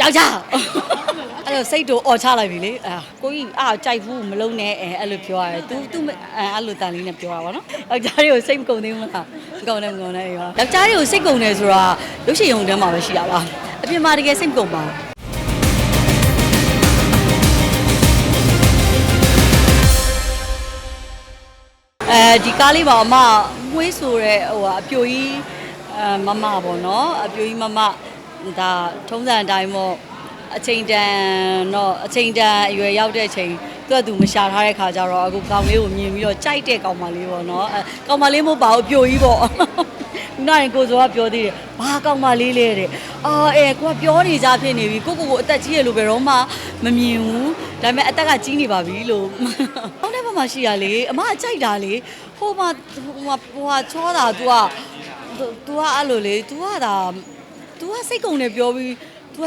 ယောက်ျားအဲ့လိုစိတ်တို့អော်ချလိုက်ပြီလေအာကိုကြီးအာကြိုက်ဘူးမလုံးနဲ့အဲအဲ့လိုပြောရတယ် तू तू အဲအဲ့လိုတန်လေးနဲ့ပြောတာပါနော်ယောက်ျားတွေကိုစိတ်မကုန်သေးဘူးမလားမကုန်နဲ့မကုန်နဲ့ရောယောက်ျားတွေကိုစိတ်ကုန်တယ်ဆိုတာရုပ်ရှင်ရုံတန်းမှာပဲရှိတာပါအပြင်မှာတကယ်စိတ်မကုန်ပါဘူး အဲဒီကားလေးပါအမမွေးဆိုတဲ့ဟိုဟာအပြိုကြီးအမမပေါ့နော်အပြိုကြီးမမ ဒါထုံးစံအတိုင်းပေါ့အချိန်တန်တော့အချိန်တန်အရွယ်ရောက်တဲ့အချိန်သူကသူမရှာထားတဲ့ခါကျတော့အခုကောင်လေးကိုမြင်ပြီးတော့ကြိုက်တဲ့ကောင်မလေးပေါ့နော်အဲကောင်မလေးမဟုတ်ပါဘူးအပြိုကြီးပေါ့ခုနကကိုစောကပြောသေးတယ်ဘာကောင်မလေးလဲတဲ့အာအဲကိုကပြောနေကြဖြစ်နေပြီကိုကိုကိုအသက်ကြီးရလို့ဘယ်တော့မှမမြင်ဘူးဒါပေမဲ့အသက်ကကြီးနေပါပြီလို့ဟောင်းတဲ့ဘက်မှာရှိရလေအမအကြိုက်တာလေဟိုမှာဟိုမှာဟိုဟာချောတာ तू က तू ကအဲ့လိုလေ तू ကဒါ तू ကစိတ်ကုန်တယ်ပြောပြီး तू က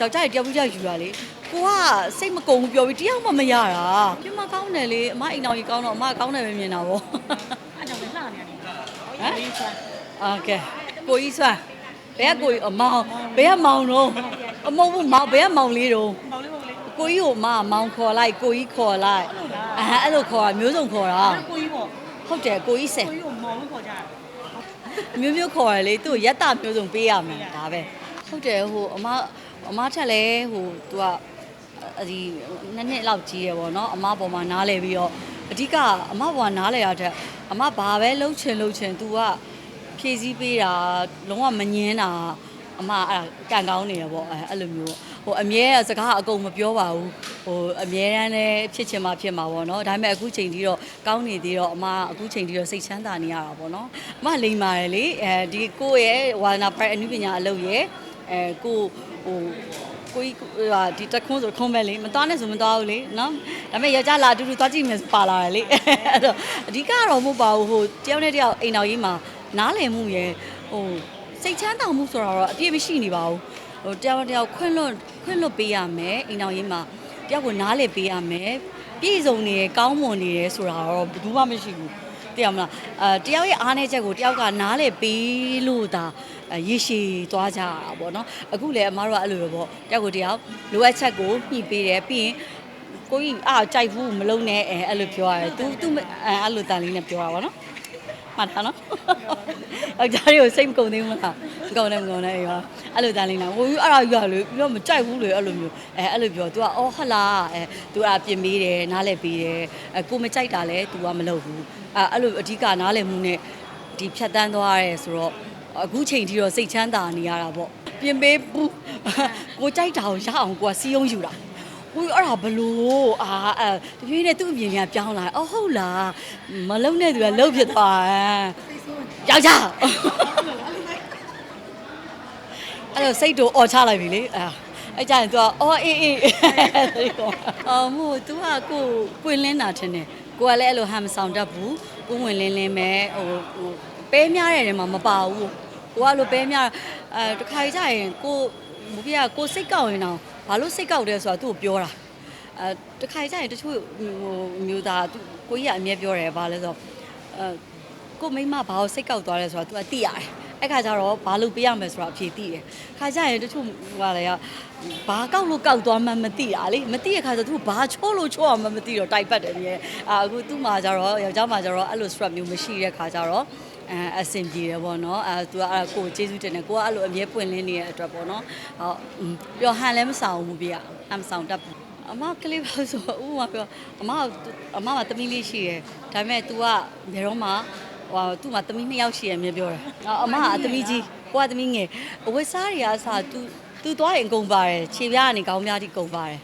ယောက်ျားကြီးတယောက်ပြီးတယောက်ယူတာလေကိုကစိတ်မကုန်ဘူးပြောပြီးတယောက်မှမရတာပြမကောင်းတယ်လေအမအိမ်တော်ကြီးကောင်းတော့အမကောင်းတယ်ပဲမြင်တာပေါ့ အဲ့ကြောင့်လည်းလှနေရတယ် ဟမ် လေးချာ โอเคကိုကြီးဆွမ်းဘယ်ကကိုကြီးအမောင်ဘယ်ကမောင်တော့အမဟုတ်ဘူးမောင်ဘယ်ကမောင်လေးတော့ မောင်လေးမောင်လေး ကိုကြီးကိုမမောင်ခေါ်လိုက်ကိုကြီးခေါ်လိုက်အဲအဲ့လိုခေါ်တာမျိုးစုံခေါ်တာ ကိုကြီးပေါ့ ဟုတ်တယ်ကိုကြီးစင် ကိုကြီးကိုမောင်လို့ခေါ်ကြတာ မျိုးမျိုးခေါ်ရလေသူ့ကိုရက်တာမျိုးစုံပေးရမယ်ဒါပဲဟုတ်တယ်ဟိုအမအမထက်လဲဟို तू ကဒီနှစ်နှစ်လောက်ကြီးရယ်ပေါ့နော်အမပေါ်မှာနားလဲပြီးတော့အဓိကအမပေါ်မှာနားလဲရတဲ့အမဘာပဲလှုပ်ချင်လှုပ်ချင် तू ကဖြည့်စည်းပေးတာလုံးဝမငင်းတာအမအဲ့ဒါကန်ကောင်းနေရပေါ့အဲအဲ့လိုမျိုး ဟိုအမြဲစကားအကုန်မပြောပါဘူးဟိုအမြဲတမ်းလည်းဖြစ်ချင်မှဖြစ်မှာပေါ့နော်ဒါပေမဲ့အခုချိန်ကြီးတော့ကောင်းနေသေးတော့အမအခုချိန်ကြီးတော့စိတ်ချမ်းသာနေရတာပေါ့နော်အမလိမ်ပါတယ်လေအဲဒီကိုယ့်ရဲ့ဝါနာပိုင်အနုပညာအလုပ်ရဲ့အဲကိုဟိုကိုကြီးဟာဒီတခွန်းဆိုခွန်းပဲလေမသွားနဲ့ဆိုမသွားဘူးလေနော်ဒါပေမဲ့ယောက်ျားလာအတူတူသွားကြည့်မယ်ဆိုပါလာတယ်လေအဲ့တော့အဓိကတော့မဟုတ်ပါဘူးဟိုတယောက်နဲ့တယောက်အိမ်တော်ကြီးမှာနားလည်မှုရယ်ဟိုစိတ်ချမ်းသာမှုဆိုတာတော့အပြည့်မရှိနေပါဘူးဟိုတယောက်နဲ့တယောက်ခွင့်လွတ် ခွင့်လွတ်ပေးရမယ်အိမ်တော်ကြီးမှာတယောက်ကိုနားလည်ပေးရမယ်ပြည့်စုံနေရယ်ကောင်းမွန်နေရယ်ဆိုတာတော့ဘယ်သူမှမရှိဘူးသိရမလားအဲတယောက်ရဲ့အားနည်းချက်ကိုတယောက်ကနားလည်ပေးလို့ဒါအဲရေရှည်သွားကြရတာပေါ့နော်အခုလည်းအမားတို့ကအဲ့လိုပဲပေါ့တယောက်ကိုတယောက်လိုအပ်ချက်ကိုညှိပေးတယ်ပြီးရင်ကိုကြီးအာကြိုက်ဘူးမလုံးနဲ့အဲအဲ့လိုပြောရတယ် तू तू အဲအဲ့လိုတန်လေးနဲ့ပြောတာပေါ့နော် မှတ်ထားနော်ယောက်ျားတွေကိုစိတ်မကုန်သေးဘူးမလားမကုန်နဲ့မကုန်နဲ့ရောအဲ့လိုတန်လေးနဲ့ဟိုအဲ့ဒါကြီးကလေပြောမကြိုက်ဘူးလေအဲ့လိုမျိုးအဲအဲ့လိုပြော तू ကအော်ဟလာအဲ तू ကပြင်ပေးတယ်နားလဲပေးတယ်အဲကိုမကြိုက်တာလဲ तू ကမလုပ်ဘူးအဲအဲ့လိုအဓိကနားလဲမှုနဲ့ဒီဖြတ်တန်းသွားရဲဆိုတော့အခုချိန်ထိတော့စိတ်ချမ်းသာနေရတာပေါ့ပြင်ပေးဘူးကိုကြိုက်တာကိုရအောင်ကိုကစီးယုံယူတာ ကိုကြီးအဲ့ဒါဘလို့အာအဲတပြေးနဲ့သူ့အမြင်ကပြောင်းလာတယ်အော်ဟုတ်လားမလုံတဲ့သူကလှုပ်ဖြစ်သွားတယ်ယောက်ျားအဲ့တော့စိတ်တို့អော်ချလိုက်ပြီလေအာအဲ့ကြရင် तू ကအော်အေးအေးအော်မို့ तू ကကိုပွင့်လင်းတာထင်တယ်ကိုကလည်းအဲ့လိုဟမ်မဆောင်တတ်ဘူးကိုဝင်လင်းလင်းပဲဟိုဟိုပဲများတဲ့နေရာမှာမပါဘူးကိုကလိုပဲများအဲတခါကြရင်ကိုမပြကိုစိတ်ကောက်ရင်တော့ ဘာလို့စိတ်ကောက်တယ်ဆိုတာသူ့ကိုပြောတာအဲတခါကျရင်တချို့ဟိုမျိုးသားသူကိုကြီးကအမြဲပြောတယ်ဘာလဲဆိုတော့အဲကိုမိမဘာလို့စိတ်ကောက်သွားလဲဆိုတာ तू ကသိရတယ် အဲ့ခါကျတော့ဘာလို့ပေးရမယ်ဆိုတာအဖြေသိတယ်ခါကျရင်တချို့ဟိုလေကဘာကောက်လို့ကောက်သွားမှမသိတာလေမသိတဲ့ခါကျသူဘာချိုးလို့ချိုးအောင်မသိတော့တိုက်ပတ်တယ်မြဲအာအခုသူ့မှာကျတော့ယောက်ျားမှာကျတော့အဲ့လို strap မျိုးမရှိတဲ့ခါကျတော့အဲအဆင်ပြေတယ်ပေါ့နော်အဲသူကအဲ့ကိုကျေးဇူးတင်တယ်ကိုကအဲ့လိုအမြဲပွင့်လင်းနေတဲ့အတွက်ပေါ့နော်ဟုတ်ပြီးတော့ဟန်လည်းမဆောင်ဘူးပြဟန်မဆောင်တတ်ဘူးအမကလေးပါဆိုဥပမာပြောအမကအမကတမီးလေးရှိတယ်ဒါပေမဲ့ तू ကဘယ်တော့မှ ဟိုသူ့မှာသမီးနှစ်ယောက်ရှိရမြေပြောတာအမကအသမီးကြီးကိုကသမီးငယ်အဝတ်စားတွေကအစသူသူသွားရင်အကုန်ပါတယ်ခြေပြားကနေခေါင်းပြားထိကုန်ပါတယ်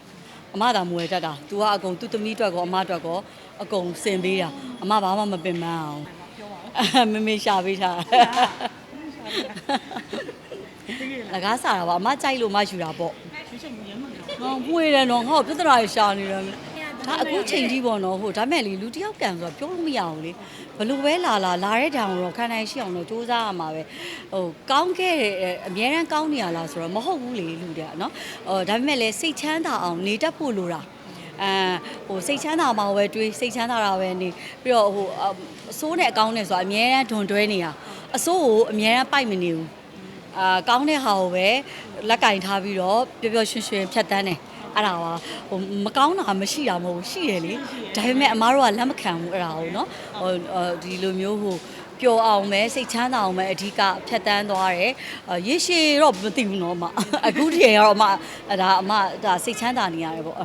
အမသာမွေတတ်တာ तू ကအကုန်သူ့သမီးအတွက်ကောအမအတွက်ကောအကုန်စင်ပေးတာအမဘာမှမပင်ပန်းအောင်မမေရှာပေးထားလကားစားတာပါအမကြိုက်လို့မယူတာပေါ့ရွှေချင်ရမ်းမှာတော့မွေတယ်တော့ဟောပြဿနာရရှာနေတယ် ဒါအခုချိန်ကြီးပေါ့နော်ဟိုဒါမဲ့လေလူတစ်ယောက်ကန်ဆိုတော့ပြောလို့မရဘူးလေဘလို့ပဲလာလာလာတဲ့တောင်တော့ခံနိုင်ရှိအောင်တော့စူးစမ်းရမှာပဲဟိုကောင်းခဲ့တဲ့အများရန်ကောင်းနေရလားဆိုတော့မဟုတ်ဘူးလေလူတွေကနော်ဟိုဒါပေမဲ့လေစိတ်ချမ်းသာအောင်နေတတ်ဖို့လိုတာအဲဟိုစိတ်ချမ်းသာမှာပဲတွေးစိတ်ချမ်းသာတာပဲနေပြီးတော့ဟိုအစိုးနဲ့အကောင်းနဲ့ဆိုတာအများရန်ဒွန်တွဲနေတာအစိုးကိုအများရန်ပိုက်မနေဘူး အာကောင်းတဲ့ဟာကိုပဲဟလက်ကင်ထားပြီးတော့ပျော်ပျော်ရွှင်ရွှင်ဖြတ်တန်းတယ်အဲ့ဒါပါဟိုမကောင်းတာမရှိတာမဟုတ်ဘူးရှိရလေဒါပေမဲ့အမားတို့ကလက်မခံဘူးအဲ့ဒါကိုနော်ဟိုအော်ဒီလိုမျိုးဟိုပျော်အောင်ပဲစိတ်ချမ်းသာအောင်ပဲအဓိကဖြတ်တန်းသွားတယ်အာရေရှည်တော့မသိဘူးနော်အမအခုတည်းကတော့အမအဲ့ဒါအမဒါစိတ်ချမ်းသာနေရတယ်ပေါ့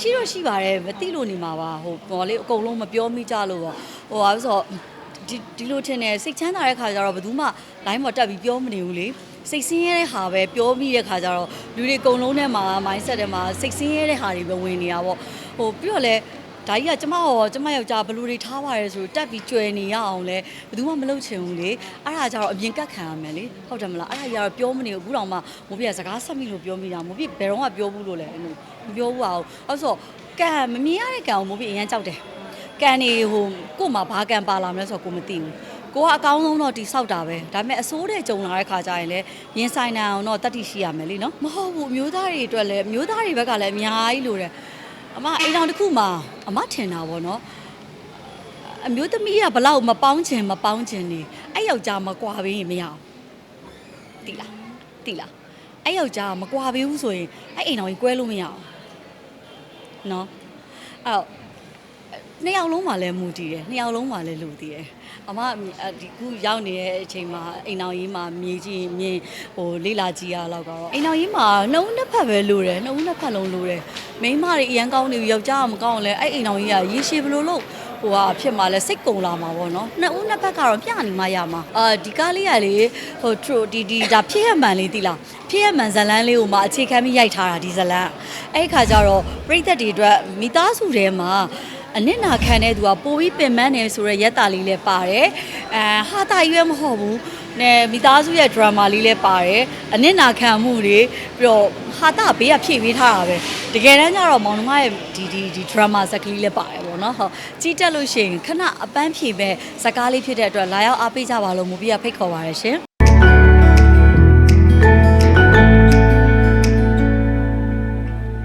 ရှိတော့ရှိပါတယ်မသိလို့နေမှာပါဟိုဘောလေးအကုန်လုံးမပြောမိကြလို့ပေါ့ဟိုဟာဆိုတော့ဒီဒီလိုထင်တယ်စိတ်ချမ်းသာတဲ့ခါကျတော့ဘယ်သူမှ line ပေါ်တက်ပြီးပြောမနေဘူးလေစိတ်ဆင်းရဲတဲ့ဟာပဲပြောမိတဲ့ခါကျတော့လူတွေအကုန်လုံးထဲမှာ mindset ထဲမှာစိတ်ဆင်းရဲတဲ့ဟာတွေပဲဝင်နေတာပေါ့ဟိုပြီးတော့လဲဒါကြီးကကျမရောကျမယောက်ျားဘယ်လူတွေထားပါရဲဆိုတက်ပြီးကြွယ်နေရအောင်လဲဘယ်သူမှမလုပ်ချင်ဘူးလေအဲ့ဒါကြတော့အပြင်ကတ်ခံရမယ်လေဟုတ်တယ်မလားအဲ့ဒါကြီးကတော့ပြောမနေဘူးအခုတော့မှမိုးပြစကားဆက်မိလို့ပြောမိတာမိုးပြဘယ်တော့မှပြောဘူးလို့လဲအဲ့လိုမပြောဘူးပါဘူးအဲ့ဆိုကံမမြင်ရတဲ့ကံကိုမိုးပြအရင်ကြောက်တယ်ကန်နေဟိုကို့မှာဘာကန်ပါလာမလဲဆိုတော့ကိုမသိဘူး ကိုကအကောင်းဆုံးတော့တိဆောက်တာပဲဒါပေမဲ့အစိုးတဲ့ကြုံလာတဲ့ခါကျရင်လည်းရင်ဆိုင်နိုင်အောင်တော့တတိရှိရမယ်လीနော်မဟုတ်ဘူးအမျိုးသားတွေအတွက်လည်းအမျိုးသားတွေဘက်ကလည်းအများကြီးလိုတယ်အမအိမ်တော်တစ်ခုမှာအမထင်တာပေါ့နော်အမျိုးသမီးကဘလောက်မပေါင်းချင်မပေါင်းချင်နေအဲ့ယောက်ျားမကွာပေးရင်မရအောင်တိလားတိလားအဲ့ယောက်ျားမကွာပေးဘူးဆိုရင်အဲ့အိမ်တော်ကြီးကွဲလို့မရအောင်နော်အဲ့တော့ နှစ်ယောက်လုံးမှာလည်းမူတည်တယ်နှစ်ယောက်လုံးမှာလည်းလူတည်တယ်အမအဲ့ဒီခုရောက်နေတဲ့အချိန်မှာအိမ်အောင်ကြီးမှာမြေကြီးမြင်ဟိုလေးလာကြည့်ရတော့ကတော့အိမ်အောင်ကြီးမှာနှုံးနှစ်ဖက်ပဲလိုတယ်နှုံးနှစ်ဖက်လုံးလိုတယ်မိန်းမတွေအရန်ကောင်းနေပြီယောက်ျားကမကောင်းအောင်လဲအဲ့အိမ်အောင်ကြီးကရေရှည်ဘလို့လို့ဟိုဟာဖြစ်မှာလဲစိတ်ကုံလာမှာပေါ့နော်နှစ်ဦးနှစ်ဖက်ကတော့ပြနေမှရမှာအာဒီကားလေးကလေဟိုထရဒီဒီဒါဖြစ်ရမှန်လေးတိလားဖြစ်ရမှန်ဇလန်းလေးကိုမှအခြေခံပြီးရိုက်ထားတာဒီဇလန်းအဲ့ဒီခါကျတော့ပြိသက်တွေအတွက်မိသားစုထဲမှာ အနစ်နာခံတဲ့သူကပိုပြီးပင်ပန်းနေဆိုရဲရက်တာလေးလည်းပါတယ်အဲဟာတာရွယ်မဟုတ်ဘူးနဲမိသားစုရဲ့ drama လေးလည်းပါတယ်အနစ်နာခံမှုတွေပြီးတော့ဟာတာဘေးကဖြည့်ပေးထားတာပဲတကယ်တမ်းကျတော့မောင်နှမရဲ့ဒီဒီဒီ drama ဇာတ်ကလေးလည်းပါတယ်ပေါ့နော်ဟုတ်ကြီးတက်လို့ရှိရင်ခဏအပန်းဖြည့်ပဲဇာတ်ကားလေးဖြစ်တဲ့အတွက်လာရောက်အားပေးကြပါလို့မူပြဖိတ်ခေါ်ပါရရှင်